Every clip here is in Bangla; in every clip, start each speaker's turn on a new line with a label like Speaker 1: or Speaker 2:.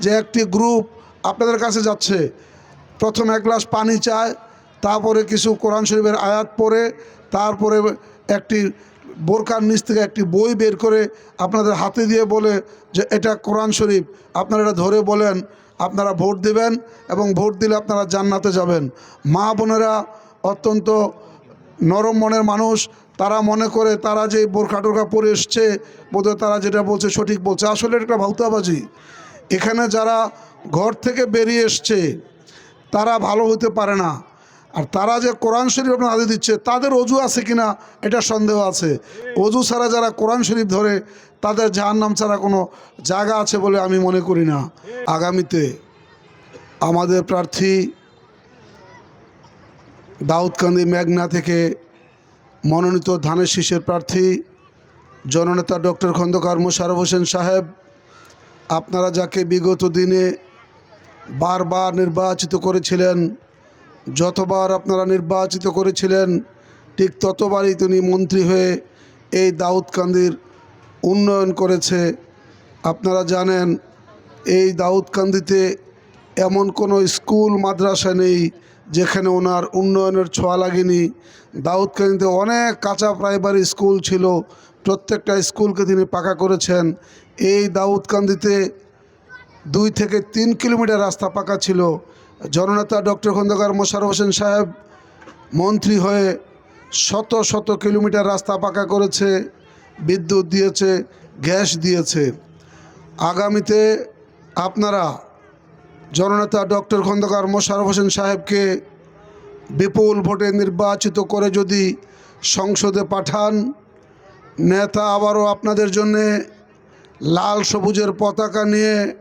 Speaker 1: যে একটি গ্রুপ আপনাদের কাছে যাচ্ছে। প্রথম এক গ্লাস পানি চায়, তারপরে কিছু কোরআন শরীফের আয়াত পড়ে, তারপরে একটি বোরকার নিচ থেকে একটি বই বের করে আপনাদের হাতে দিয়ে বলে যে, এটা কোরআন শরীফ। আপনারা এটা ধরে বলেন, আপনারা ভোট দেবেন এবং ভোট দিলে আপনারা জান্নাতে যাবেন। মা বোনেরা অত্যন্ত নরম মনের মানুষ, তারা মনে করে তারা যে বোরখা টোরখা পরে এসছে, বোধহয় তারা যেটা বলছে সঠিক বলছে। আসলে এটা ভাউতাবাজি। এখানে যারা ঘর থেকে বেরিয়ে এসছে, তারা ভালো হতে পারে না। আর তারা যে কোরআন শরীফ আপনার হাতে দিচ্ছে, তাদের অজু আছে কিনা এটা সন্দেহ আছে। অজু ছাড়া যারা কোরআন শরীফ ধরে, তাদের জাহান্নাম ছাড়া কোনো জায়গা আছে বলে আমি মনে করি না। আগামীতে আমাদের প্রার্থী দাউদকান্দি মেঘনা থেকে মনোনীত ধানের শীষের প্রার্থী, জননেতা ডক্টর খন্দকার মোশারফ হোসেন সাহেব আপনারা যাকে বিগত দিনে বারবার নির্বাচিত করেছিলেন, যতবার আপনারা নির্বাচিত করেছিলেন, ঠিক ততবারই তিনি মন্ত্রী হয়ে এই দাউদকান্দির উন্নয়ন করেছে। আপনারা জানেন, এই দাউদকান্দিতে এমন কোনো স্কুল, মাদ্রাসা নেই যেখানে ওনার উন্নয়নের ছোঁয়া লাগেনি। দাউদকান্দিতে অনেক কাঁচা প্রাইমারি স্কুল ছিল। প্রত্যেকটা স্কুলকে তিনি পাকা করেছেন। এই দাউদকান্দিতে দুই থেকে তিন কিলোমিটার রাস্তা পাকা ছিল। জননেতা ডক্টর খন্দকার মোশারফ হোসেন সাহেব মন্ত্রী হয়ে শত শত কিলোমিটার রাস্তা পাকা করেছে, বিদ্যুৎ দিয়েছে, গ্যাস দিয়েছে। আগামীতে আপনারা জননেতা ডক্টর খন্দকার মোশারফ হোসেন সাহেবকে বিপুল ভোটে নির্বাচিত করে যদি সংসদে পাঠান, নেতা আবারও আপনাদের জন্যে লাল সবুজের পতাকা নিয়ে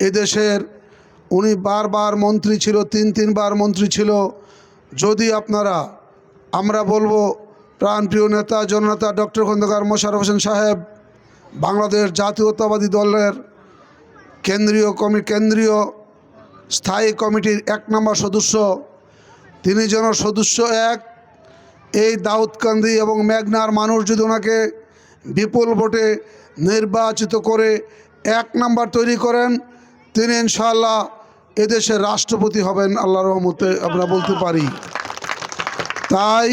Speaker 1: এদেশের উনি বারবার মন্ত্রী ছিল, তিন তিনবার মন্ত্রী ছিল। যদি আপনারা, আমরা বলব প্রাণপ্রিয় নেতা, জননেতা ডক্টর খন্দকার মোশারফ হোসেন সাহেব, বাংলাদেশ জাতীয়তাবাদী দলের কেন্দ্রীয় কমি, কেন্দ্রীয় স্থায়ী কমিটির এক নম্বর সদস্য, তিনি যেন সদস্য এক, এই দাউদকান্দি এবং মেঘনার মানুষ যদি ওনাকে বিপুল ভোটে নির্বাচিত করে এক নাম্বার তৈরি করেন, তিনি ইনশাআল্লাহ এদেশের রাষ্ট্রপতি হবেন আল্লাহ রহমতে আমরা বলতে পারি। তাই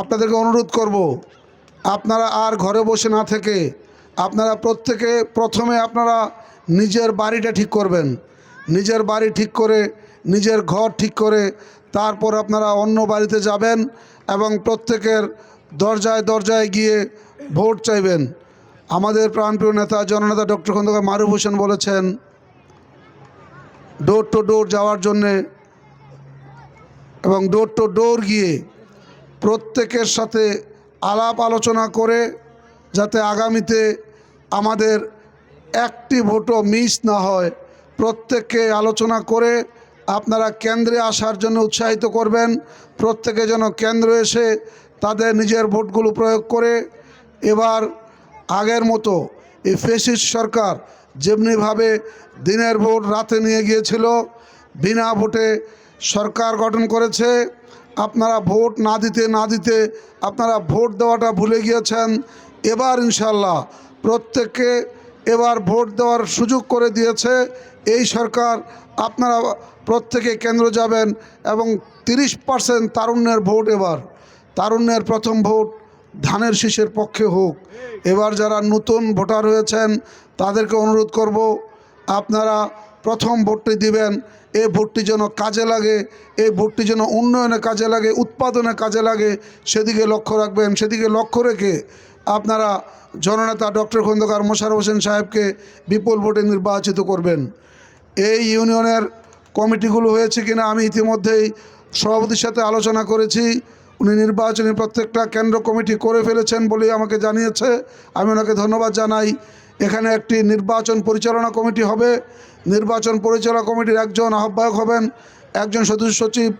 Speaker 1: আপনাদেরকে অনুরোধ করব, আপনারা আর ঘরে বসে না থেকে আপনারা প্রত্যেকে প্রথমে আপনারা নিজের বাড়িটা ঠিক করবেন, নিজের বাড়ি ঠিক করে, নিজের ঘর ঠিক করে, তারপর আপনারা অন্য বাড়িতে যাবেন এবং প্রত্যেকের দরজায় দরজায় গিয়ে ভোট চাইবেন। আমাদের প্রাণপ্রিয় নেতা, জননেতা ডক্টর খন্দকার মারুফ হোসেন বলেছেন ডোর টু ডোর যাওয়ার জন্যে এবং ডোর টু ডোর গিয়ে প্রত্যেকের সাথে আলাপ আলোচনা করে যাতে আগামীতে আমাদের একটি ভোটও মিস না হয়। প্রত্যেককে আলোচনা করে আপনারা কেন্দ্রে আসার জন্য উৎসাহিত করবেন। প্রত্যেকে যেন কেন্দ্র এসে তাদের নিজের ভোটগুলো প্রয়োগ করে। এবার আগের মতো এই ফেসিস সরকার যেমনিভাবে দিনের ভোট রাতে নিয়ে গিয়েছিল, বিনা ভোটে সরকার গঠন করেছে, আপনারা ভোট না দিতে না দিতে আপনারা ভোট দেওয়াটা ভুলে গিয়েছেন, এবার ইনশাল্লাহ প্রত্যেককে এবার ভোট দেওয়ার সুযোগ করে দিয়েছে, এই সরকার আপনারা প্রত্যেকে কেন্দ্র যাবেন এবং তিরিশ পার্সেন্ট তারুণ্যের ভোট এবার, তারুণ্যের প্রথম ভোট ধানের শীষের পক্ষে হোক, এবার যারা নতুন ভোটার হয়েছেন, তাদেরকে অনুরোধ করব, আপনারা প্রথম ভোটটি দিবেন এই ভোটটি যেন কাজে লাগে এই ভোটটি যেন উন্নয়নে কাজে লাগে, উৎপাদনে কাজে লাগে, সেদিকে লক্ষ্য রাখবেন, সেদিকে লক্ষ্য রেখে আপনারা জননেতা ডক্টর খন্দকার মোশারফ হোসেন সাহেবকে বিপুল ভোটে নির্বাচিত করবেন। এই ইউনিয়নের কমিটিগুলো হয়েছে কিনা আমি ইতিমধ্যেই সভাপতির সাথে আলোচনা করেছি। উনি নির্বাচনী প্রত্যেকটা কেন্দ্র কমিটি করে ফেলেছেন বলেই আমাকে জানিয়েছে। আমি ওনাকে ধন্যবাদ জানাই। এখানে একটি নির্বাচন পরিচালনা কমিটি হবে। নির্বাচন পরিচালনা কমিটির একজন আহ্বায়ক হবেন, একজন সদস্য সচিব,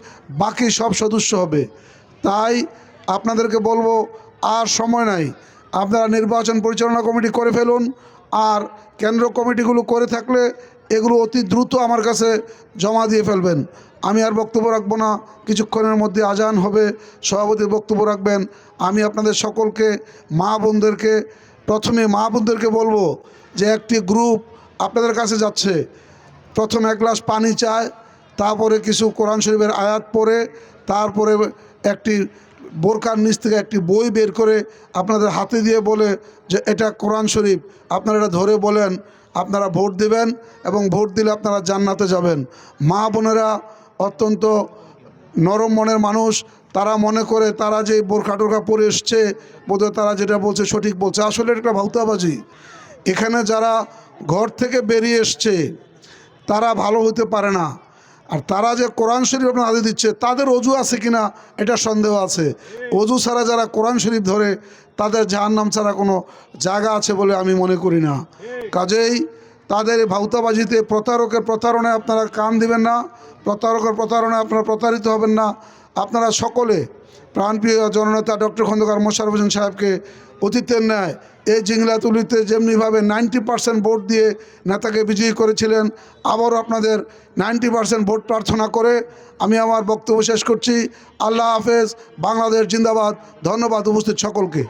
Speaker 1: বাকি সব সদস্য হবে। তাই আপনাদেরকে বলব, আর সময় নাই। আপনারা নির্বাচন পরিচালনা কমিটি করে ফেলুন, আর কেন্দ্র কমিটিগুলো করে থাকলে এগুলো অতি দ্রুত আমার কাছে জমা দিয়ে ফেলবেন। আমি আর বক্তব্য রাখব না। কিছুক্ষণের মধ্যে আজান হবে। সভাপতি বক্তব্য রাখবেন। আমি আপনাদের সকলকে, মা বোনদেরকে, প্রথমে মা বোনদেরকে বলব যে একটি গ্রুপ আপনাদের কাছে যাচ্ছে। প্রথম এক গ্লাস পানি চায়, তারপরে কিছু কোরআন শরীফের আয়াত পড়ে, তারপরে একটি বোরকার নিচ থেকে একটি বই বের করে আপনাদের হাতে দিয়ে বলে যে এটা কোরআন শরীফ। আপনারা এটা ধরে বলেন, আপনারা ভোট দিবেন এবং ভোট দিলে আপনারা জান্নাতে যাবেন। মা বোনেরা অত্যন্ত নরম মনের মানুষ। তারা মনে করে তারা যে বোরখা টোরখা পরে এসছে, বোধহয় তারা যেটা বলছে সঠিক বলছে। আসলে একটা ভাউতাবাজি এখানে যারা ঘর থেকে বেরিয়ে এসছে, তারা ভালো হতে পারে না। আর তারা যে কোরআন শরীফ আপনার হাতে দিচ্ছে, তাদের অজু আছে কিনা এটা সন্দেহ আছে। অজু ছাড়া যারা কোরআন শরীফ ধরে, তাদের জাহান্নাম ছাড়া কোনো জায়গা আছে বলে আমি মনে করি না। কাজেই তাদের ভাউতাবাজিতে প্রতারকের প্রতারণায় আপনারা কান দিবেন না। প্রতারকের প্রতারণায় আপনারা প্রতারিত হবেন না। আপনারা সকলে প্রাণপ্রিয় জননেতা ডক্টর খন্দকার মোশারফ হোসেন সাহেবকে অতীতের ন্যায় এই জিংলাতুলিতে যেমনিভাবে নাইনটি পার্সেন্ট ভোট দিয়ে নেতাকে বিজয়ী করেছিলেন, আবারও আপনাদের নাইনটি পার্সেন্ট ভোট প্রার্থনা করে আমি আমার বক্তব্য শেষ করছি। আল্লাহ হাফেজ, বাংলাদেশ জিন্দাবাদ। ধন্যবাদ উপস্থিত সকলকে।